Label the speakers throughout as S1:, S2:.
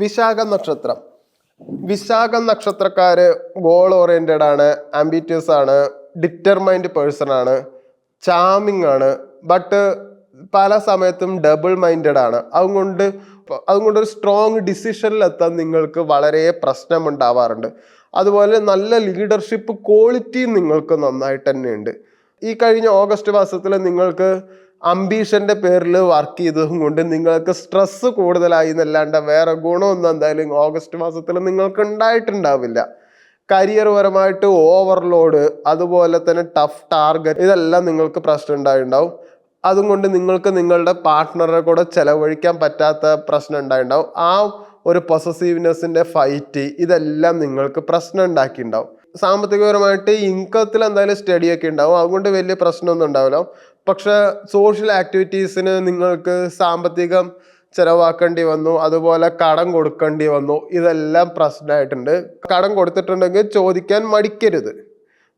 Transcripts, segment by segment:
S1: വിശാഖ നക്ഷത്രം. Vishakha നക്ഷത്രക്കാര് goal oriented ആണ് ambitious ആണ് ഡിറ്റർമൈൻഡ് പേഴ്സൺ ആണ് ചാമിങ് ആണ് ബട്ട് പല സമയത്തും ഡബിൾ മൈൻഡഡ് ആണ്. അതുകൊണ്ട് അതുകൊണ്ട് ഒരു സ്ട്രോങ് ഡിസിഷനിൽ എത്താൻ നിങ്ങൾക്ക് വളരെ പ്രശ്നമുണ്ടാവാറുണ്ട്. അതുപോലെ നല്ല ലീഡർഷിപ്പ് ക്വാളിറ്റി നിങ്ങൾക്ക് നന്നായിട്ട് തന്നെയുണ്ട്. ഈ കഴിഞ്ഞ ഓഗസ്റ്റ് മാസത്തിൽ നിങ്ങൾക്ക് അംബീഷന്റെ പേരിൽ വർക്ക് ചെയ്തതും കൊണ്ട് നിങ്ങൾക്ക് സ്ട്രെസ് കൂടുതലായി എന്നല്ലാണ്ട് വേറെ ഗുണമൊന്നും എന്തായാലും ഓഗസ്റ്റ് മാസത്തിൽ നിങ്ങൾക്ക് ഉണ്ടായിട്ടുണ്ടാവില്ല. കരിയർ പരമായിട്ട് ഓവർലോഡ് അതുപോലെ തന്നെ ടഫ് ടാർഗറ്റ് ഇതെല്ലാം നിങ്ങൾക്ക് പ്രശ്നം ഉണ്ടായിട്ടുണ്ടാവും. അതും കൊണ്ട് നിങ്ങൾക്ക് നിങ്ങളുടെ പാർട്ട്ണറെ കൂടെ ചെലവഴിക്കാൻ പറ്റാത്ത പ്രശ്നം ഉണ്ടായിട്ടുണ്ടാവും. ആ ഒരു പൊസസീവ്നെസ്സിന്റെ ഫൈറ്റ് ഇതെല്ലാം നിങ്ങൾക്ക് പ്രശ്നം ഉണ്ടാക്കിയിട്ടുണ്ടാവും. സാമ്പത്തികപരമായിട്ട് ഇൻകത്തിൽ എന്തായാലും സ്റ്റഡി ഒക്കെ ഉണ്ടാവും. അതുകൊണ്ട് വലിയ പ്രശ്നമൊന്നും ഉണ്ടാവില്ല. പക്ഷെ സോഷ്യൽ ആക്ടിവിറ്റീസിന് നിങ്ങൾക്ക് സാമ്പത്തികം ചെലവാക്കേണ്ടി വന്നു. അതുപോലെ കടം കൊടുക്കേണ്ടി വന്നു. ഇതെല്ലാം പ്രശ്നമായിട്ടുണ്ട്. കടം കൊടുത്തിട്ടുണ്ടെങ്കിൽ ചോദിക്കാൻ മടിക്കരുത്.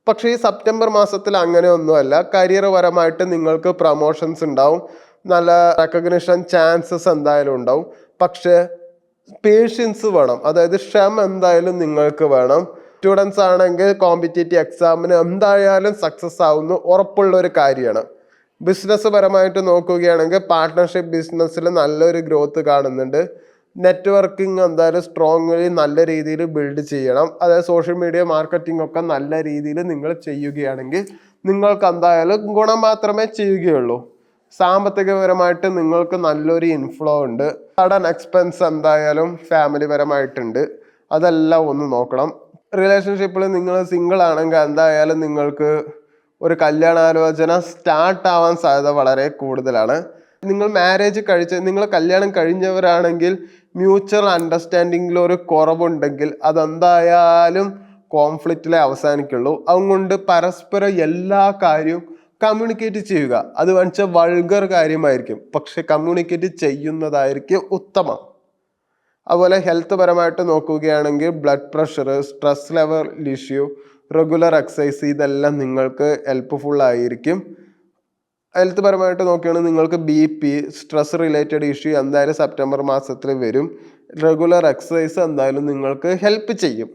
S1: പക്ഷേ ഈ സെപ്റ്റംബർ മാസത്തിൽ അങ്ങനെ ഒന്നുമല്ല കരിയർ പരമായിട്ട് നിങ്ങൾക്ക് പ്രൊമോഷൻസ് ഉണ്ടാവും. നല്ല റെക്കഗ്നിഷൻ ചാൻസസ് എന്തായാലും ഉണ്ടാവും. പക്ഷേ പേഷ്യൻസ് വേണം. അതായത് ക്ഷമ എന്തായാലും നിങ്ങൾക്ക് വേണം. സ്റ്റുഡൻസ് ആണെങ്കിൽ കോമ്പറ്റേറ്റീവ് എക്സാമിന് എന്തായാലും സക്സസ് ആവുന്നു. ഉറപ്പുള്ള ഒരു കാര്യമാണ്. ബിസിനസ് പരമായിട്ട് നോക്കുകയാണെങ്കിൽ പാർട്ട്ണർഷിപ്പ് ബിസിനസ്സിൽ നല്ലൊരു ഗ്രോത്ത് കാണുന്നുണ്ട്. നെറ്റ്വർക്കിംഗ് എന്തായാലും സ്ട്രോങ്ലി നല്ല രീതിയിൽ ബിൽഡ് ചെയ്യണം. അതായത് സോഷ്യൽ മീഡിയ മാർക്കറ്റിംഗ് ഒക്കെ നല്ല രീതിയിൽ നിങ്ങൾ ചെയ്യുകയാണെങ്കിൽ നിങ്ങൾക്ക് എന്തായാലും ഗുണം മാത്രമേ ചെയ്യുകയുള്ളൂ. സാമ്പത്തികപരമായിട്ട് നിങ്ങൾക്ക് നല്ലൊരു ഇൻഫ്ലോ ഉണ്ട്. സഡൻ എക്സ്പെൻസ് എന്തായാലും ഫാമിലി പരമായിട്ടുണ്ട്. അതെല്ലാം ഒന്ന് നോക്കണം. റിലേഷൻഷിപ്പിൽ നിങ്ങൾ സിംഗിൾ ആണെങ്കിൽ എന്തായാലും നിങ്ങൾക്ക് ഒരു കല്യാണാലോചന സ്റ്റാർട്ട് ആവാൻ സാധ്യത വളരെ കൂടുതലാണ്. നിങ്ങൾ മാരേജ് കഴിച്ച് നിങ്ങൾ കല്യാണം കഴിഞ്ഞവരാണെങ്കിൽ മ്യൂച്വൽ അണ്ടർസ്റ്റാൻഡിങ്ങിൽ ഒരു കുറവുണ്ടെങ്കിൽ അതെന്തായാലും കോൺഫ്ലിക്റ്റിലെ അവസാനിക്കുള്ളൂ. അതുകൊണ്ട് പരസ്പരം എല്ലാ കാര്യവും കമ്മ്യൂണിക്കേറ്റ് ചെയ്യുക. അത് വെച്ചാൽ വൾഗർ കാര്യമായിരിക്കും. പക്ഷെ കമ്മ്യൂണിക്കേറ്റ് ചെയ്യുന്നതായിരിക്കും ഉത്തമം. അതുപോലെ ഹെൽത്ത് പരമായിട്ട് നോക്കുകയാണെങ്കിൽ blood pressure stress level issue regular exercise ഇതെല്ലാം നിങ്ങൾക്ക് ഹെൽപ്പ്ഫുൾ ആയിരിക്കും. ഹെൽത്ത് പരമായിട്ട് നോക്കുകയാണെങ്കിൽ നിങ്ങൾക്ക് B P stress related issue എന്തായാലും സെപ്റ്റംബർ മാസത്തിൽ വരും. റെഗുലർ എക്സസൈസ് എന്തായാലും നിങ്ങൾക്ക് ഹെൽപ്പ് ചെയ്യും.